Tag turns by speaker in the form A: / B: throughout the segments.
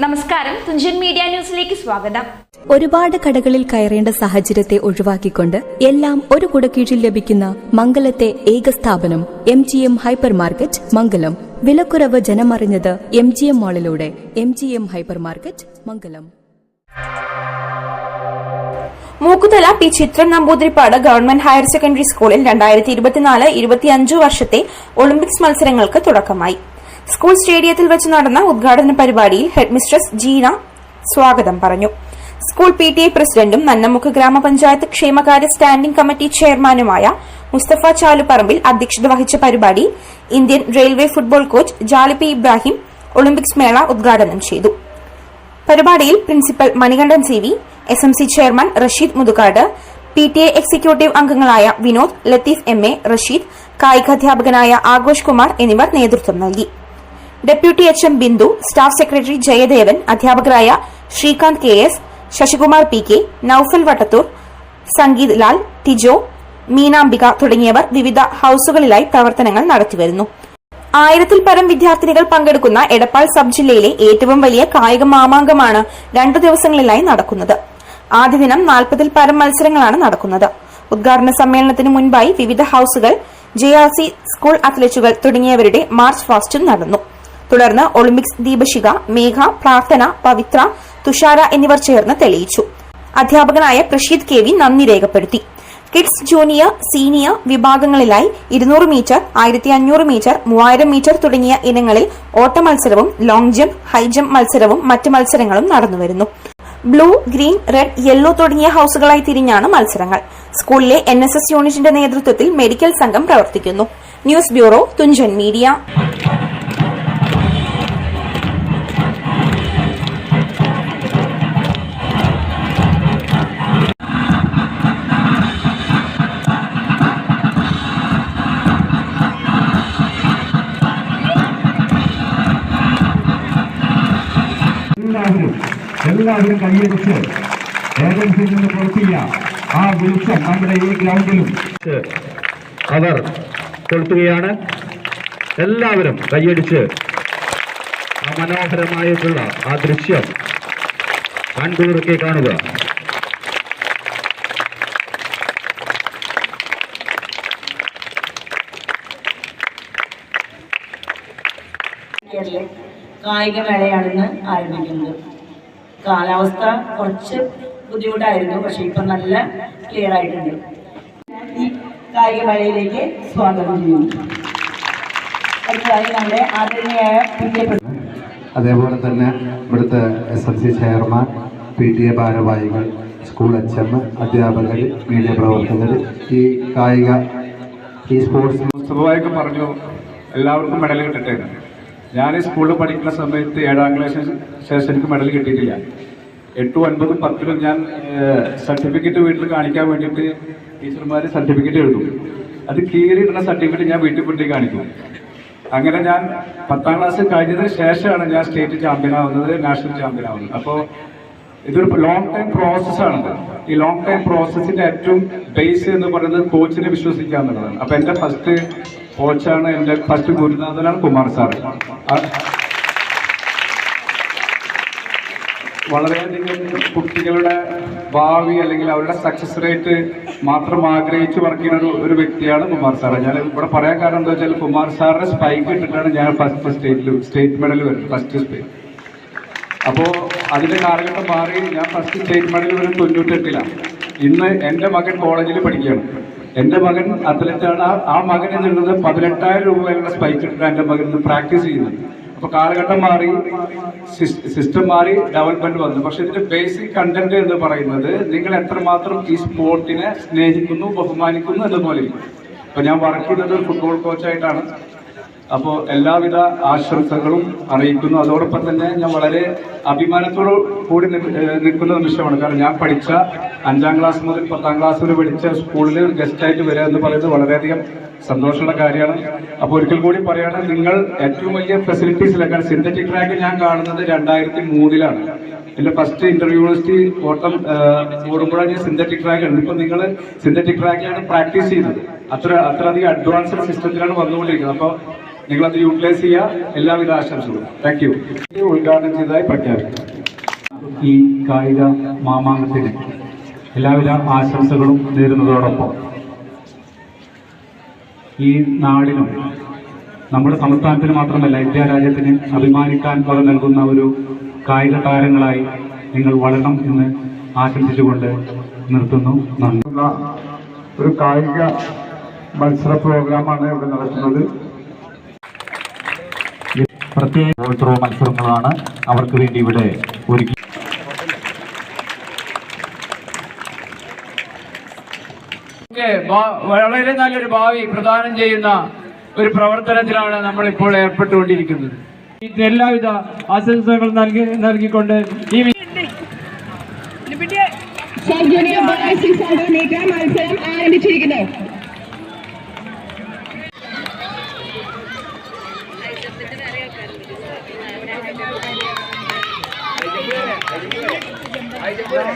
A: നമസ്കാരം. തുഞ്ചൻ മീഡിയ ന്യൂസിലേക്ക് സ്വാഗതം.
B: ഒരുപാട് കടകളിൽ കയറേണ്ട സാഹചര്യത്തെ ഒഴിവാക്കിക്കൊണ്ട് എല്ലാം ഒരു കുടക്കീഴിൽ ലഭിക്കുന്ന മംഗലത്തെ ഏക സ്ഥാപനം M G M hyper market Mangalam. വിലക്കുറവ് ജനമറിഞ്ഞത് M G M മാളിലൂടെ M G M hyper market Mangalam.
C: Mookkuthala P Chithran Namboothiripad government higher secondary സ്കൂളിൽ രണ്ടായിരത്തി ഇരുപത്തിനാല് ഇരുപത്തിയഞ്ചു വർഷത്തെ ഒളിമ്പിക്സ് മത്സരങ്ങൾക്ക് തുടക്കമായി. സ്കൂൾ സ്റ്റേഡിയത്തിൽ വെച്ച് നടന്ന ഉദ്ഘാടന പരിപാടിയിൽ ഹെഡ്മിസ്ട്രസ് ജീന സ്വാഗതം പറഞ്ഞു. സ്കൂൾ പി ടി എ പ്രസിഡന്റും നന്നമുക്ക് ഗ്രാമപഞ്ചായത്ത് ക്ഷേമകാര്യ സ്റ്റാൻഡിംഗ് കമ്മിറ്റി ചെയർമാനുമായ മുസ്തഫ ചാലുപറമ്പിൽ അധ്യക്ഷത വഹിച്ച പരിപാടി Indian railway football coach Jalippi Ibrahim Olympics മേള ഉദ്ഘാടനം ചെയ്തു. പരിപാടിയിൽ principal Manikandan C V S M C chairman Rasheed Muthukad P T A executive അംഗങ്ങളായ വിനോദ് ലത്തീഫ് എം എ റഷീദ് കായികാധ്യാപകനായ ആഘോഷ് കുമാർ എന്നിവർ നേതൃത്വം നൽകി. Deputy H M Bindu staff secretary Jayadevan അധ്യാപകരായ Srikanth K S Sasikumar P K Noufal Vattathur Sangeeth Lal Tijo Meenambika തുടങ്ങിയവർ വിവിധ ഹൌസുകളിലായി പ്രവർത്തനങ്ങൾ നടത്തിവരുന്നു. ആയിരത്തിൽ പരം വിദ്യാർത്ഥിനികൾ പങ്കെടുക്കുന്ന എടപ്പാൾ സബ് ജില്ലയിലെ ഏറ്റവും വലിയ കായിക മാമാങ്കമാണ് രണ്ടു ദിവസങ്ങളിലായി നടക്കുന്നത്. ആദ്യ ദിനം നാൽപ്പതിൽ പരം മത്സരങ്ങളാണ് നടക്കുന്നത്. ഉദ്ഘാടന സമ്മേളനത്തിന് മുൻപായി വിവിധ ഹൌസുകൾ ജെ സ്കൂൾ അത്ലറ്റുകൾ തുടങ്ങിയവരുടെ മാർച്ച് ഫാസ്റ്റും നടന്നു. തുടർന്ന് ഒളിമ്പിക്സ് ദീപശിഖ മേഘ പ്രാർത്ഥന പവിത്ര തുഷാര എന്നിവർ ചേർന്ന് തെളിയിച്ചു. അധ്യാപകനായ പ്രഷീദ് കെ വി നന്ദി രേഖപ്പെടുത്തി. കിഡ്സ് ജൂനിയർ സീനിയർ വിഭാഗങ്ങളിലായി ഇരുന്നൂറ് മീറ്റർ ആയിരത്തി അഞ്ഞൂറ് മീറ്റർ മൂവായിരം മീറ്റർ തുടങ്ങിയ ഇനങ്ങളിൽ ഓട്ട മത്സരവും ലോങ് ജംപ് ഹൈ ജംപ് മത്സരവും മറ്റ് മത്സരങ്ങളും നടന്നുവരുന്നു. ബ്ലൂ ഗ്രീൻ റെഡ് യെല്ലോ തുടങ്ങിയ ഹൌസുകളായി തിരിഞ്ഞാണ് മത്സരങ്ങൾ. സ്കൂളിലെ എൻ എസ് എസ് യൂണിറ്റിന്റെ നേതൃത്വത്തിൽ മെഡിക്കൽ സംഘം പ്രവർത്തിക്കുന്നു. News bureau Thunchan media.
D: എല്ലാവരും കൈയടിച്ച് ഏജൻസിയിൽ നിന്ന് പുറത്തിയ ആ വെളിച്ചം നമ്മുടെ ഈ ഗ്രൗണ്ടിലും.
E: അവർ കൊളുത്തുകയാണ്. എല്ലാവരും കൈയടിച്ച് ആ മനോഹരമായിട്ടുള്ള ആ ദൃശ്യം കൺകൂർക്കെ കാണുക.
F: കായികമേളയാണിന്ന് ആരംഭിക്കുന്നത്. കാലാവസ്ഥ കുറച്ച് ബുദ്ധിമുട്ടായിരുന്നു. പക്ഷെ ഇപ്പൊ നല്ല ക്ലിയർ ആയിട്ടുണ്ട്. ഈ കായിക മേളയിലേക്ക് സ്വാഗതം ചെയ്യുന്നു. അടുത്തതായി നമ്മുടെ ആദരണീയായ
G: അതേപോലെ തന്നെ ഇവിടുത്തെ S L C chairman P T A ഭാരവാഹികൾ സ്കൂൾ എച്ച് എം അധ്യാപകർ മീഡിയ പ്രവർത്തകർ ഈ കായിക ഈ സ്പോർട്സ്
D: മുസ്തഫായൊക്കെ പറഞ്ഞു എല്ലാവർക്കും മെഡൽ കിട്ടട്ടെ. ഞാൻ സ്കൂളിൽ പഠിക്കുന്ന സമയത്ത് ഏഴാം ക്ലാസ് ശേഷം എനിക്ക് മെഡൽ കിട്ടിയിട്ടില്ല. എട്ടും ഒൻപതും പത്തിലും ഞാൻ സർട്ടിഫിക്കറ്റ് വീട്ടിൽ കാണിക്കാൻ വേണ്ടിയിട്ട് ടീച്ചർമാർ സർട്ടിഫിക്കറ്റ് എഴുതും. അത് കീറിയിടുന്ന സർട്ടിഫിക്കറ്റ് ഞാൻ വീട്ടിൽ കൊണ്ടേ കാണിക്കും. അങ്ങനെ ഞാൻ പത്താം ക്ലാസ് കഴിഞ്ഞതിന് ശേഷമാണ് ഞാൻ സ്റ്റേറ്റ് ചാമ്പ്യൻ ആവുന്നത് നാഷണൽ ചാമ്പ്യൻ ആവുന്നത്. അപ്പോൾ ഇതൊരു ലോങ് ടൈം പ്രോസസ്സാണ് ഈ ലോങ് ടൈം പ്രോസസ്സിന്റെ ഏറ്റവും ബേസ് എന്ന് പറയുന്നത് കോച്ചിനെ വിശ്വസിക്കുക എന്നുള്ളതാണ്. അപ്പോൾ എന്റെ ഫസ്റ്റ് കോച്ചാണ് എന്റെ ഫസ്റ്റ് ഗുരുനാഥനാണ് കുമാർ സാർ വളരെയധികം കുട്ടികളുടെ ഭാവി അല്ലെങ്കിൽ അവരുടെ സക്സസ് റേറ്റ് മാത്രം ആഗ്രഹിച്ച് വർക്ക് ചെയ്യുന്ന ഒരു ഒരു വ്യക്തിയാണ് കുമാർ സാർ ഞാൻ ഇവിടെ പറയാൻ കാരണം എന്താ വെച്ചാൽ കുമാർ സാറിന്റെ സ്പൈക്ക് ഇട്ടിട്ടാണ് ഞാൻ ഫസ്റ്റ് സ്റ്റേറ്റിൽ സ്റ്റേറ്റ് മെഡൽ വരുന്നത് ഫസ്റ്റ് സ്റ്റേറ്റ് അപ്പോൾ അതിന്റെ കാലഘട്ടം മാറി ഞാൻ ഫസ്റ്റ് സ്റ്റേറ്റ് മെഡൽ വരുന്നത് തൊണ്ണൂറ്റെട്ടിലാണ്. ഇന്ന് എന്റെ മകൻ കോളേജിൽ പഠിക്കുകയാണ്. എന്റെ മകൻ അത്ലറ്റാണ്. ആ ആ മകൻ എന്നുള്ളത് പതിനെട്ടായിരം രൂപ വരെയുള്ള സ്പൈക്ക് ഇട്ടിട്ടാണ് എന്റെ മകൻ പ്രാക്ടീസ് ചെയ്യുന്നത്. അപ്പോൾ കാലഘട്ടം മാറി സിസ്റ്റം മാറി ഡെവലപ്മെന്റ് വന്നു. പക്ഷെ ഇതിന്റെ ബേസിക് കണ്ടന്റ് എന്ന് പറയുന്നത് നിങ്ങൾ എത്രമാത്രം ഈ സ്പോർട്ടിനെ സ്നേഹിക്കുന്നു ബഹുമാനിക്കുന്നു എന്നതുപോലെ ഇരിക്കും. അപ്പോൾ ഞാൻ വർക്ക് ചെയ്യുന്നത് ഫുട്ബോൾ കോച്ചായിട്ടാണ് അപ്പോൾ എല്ലാവിധ ആശംസകളും അറിയിക്കുന്നു. അതോടൊപ്പം തന്നെ ഞാൻ വളരെ അഭിമാനത്തോടു കൂടി നിൽക്കുന്ന നിമിഷമാണ്. കാരണം ഞാൻ പഠിച്ച അഞ്ചാം ക്ലാസ് മുതൽ പത്താം ക്ലാസ് വരെ പഠിച്ച സ്കൂളിൽ ഗസ്റ്റായിട്ട് വരിക എന്ന് പറയുന്നത് വളരെയധികം സന്തോഷമുള്ള കാര്യമാണ്. അപ്പോൾ ഒരിക്കൽ കൂടി പറയുകയാണ് നിങ്ങൾ ഏറ്റവും വലിയ ഫെസിലിറ്റീസിലൊക്കെ സിന്തറ്റിക് ട്രാക്ക് ഞാൻ കാണുന്നത് രണ്ടായിരത്തി മൂന്നിലാണ്. എന്റെ ഫസ്റ്റ് ഇന്റർ യൂണിവേഴ്സിറ്റി ഓട്ടം ഓടുമ്പോഴാണ് ഞാൻ സിന്തറ്റിക് ട്രാക്ക് ഉണ്ട് ഇപ്പൊ നിങ്ങൾ സിന്തറ്റിക് ട്രാക്കിലാണ് പ്രാക്ടീസ് ചെയ്യുന്നത്. അത്ര അത്രയധികം അഡ്വാൻസ്ഡ് സിസ്റ്റത്തിലാണ് വന്നുകൊണ്ടിരിക്കുന്നത്. അപ്പോൾ നിങ്ങളത് യൂട്ടിലൈസ് ചെയ്യുക എല്ലാവിധ ആശംസകളും. താങ്ക് യു ഉദ്ഘാടനം ചെയ്തതായി പ്രഖ്യാപിക്കും. ഈ കായിക മാമാങ്കത്തിന് എല്ലാവിധ ആശംസകളും നേരുന്നതോടൊപ്പം ഈ നാടിനും നമ്മുടെ സംസ്ഥാനത്തിന് മാത്രമല്ല ഇന്ത്യ രാജ്യത്തിന് അഭിമാനിക്കാൻ വക നൽകുന്ന ഒരു കായിക താരങ്ങളായി നിങ്ങൾ വളരണം എന്ന് ആശംസിച്ചുകൊണ്ട് നിർത്തുന്നു. നന്ദി. ഒരു കായിക മത്സര പ്രോഗ്രാമാണ് ഇവിടെ നടക്കുന്നത്. പ്രത്യേക ത്രോ മത്സരങ്ങളാണ് അവർക്ക് വേണ്ടി ഇവിടെ ഒരുക്കി.
H: വളരെ നല്ലൊരു ഭാവി പ്രദാനം ചെയ്യുന്ന ഒരു പ്രവർത്തനത്തിലാണ് നമ്മൾ ഇപ്പോൾ ഏർപ്പെട്ടുകൊണ്ടിരിക്കുന്നത്. ഇത് എല്ലാവിധ ആശംസകൾ നൽകി നൽകിക്കൊണ്ട് ഈ V-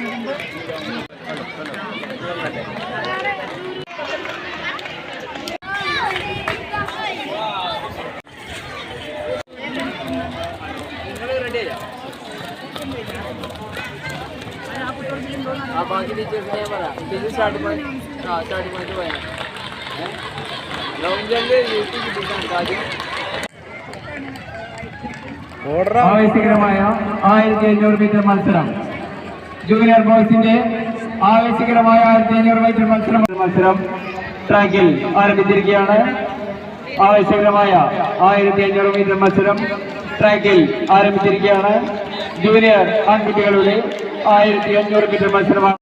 I: sub junior boys six hundred metre മത്സരം ആരംഭിച്ചിരിക്കുന്നു
H: ആവേശകരമായ ആയിരത്തി അഞ്ഞൂറ് മീറ്റർ മത്സരം. ജൂനിയർ ബോയ്സിന്റെ ആവേശകരമായ ആയിരത്തി അഞ്ഞൂറ് മീറ്റർ മത്സരം മത്സരം ട്രാക്കിൽ ആരംഭിച്ചിരിക്കുകയാണ്. ആവേശകരമായ ആയിരത്തി അഞ്ഞൂറ് മീറ്റർ മത്സരം ട്രാക്കിൽ ആരംഭിച്ചിരിക്കുകയാണ്. ജൂനിയർ ആൺകുട്ടികളുടെ ആയിരത്തി അഞ്ഞൂറ് മീറ്റർ മത്സരമാണ്.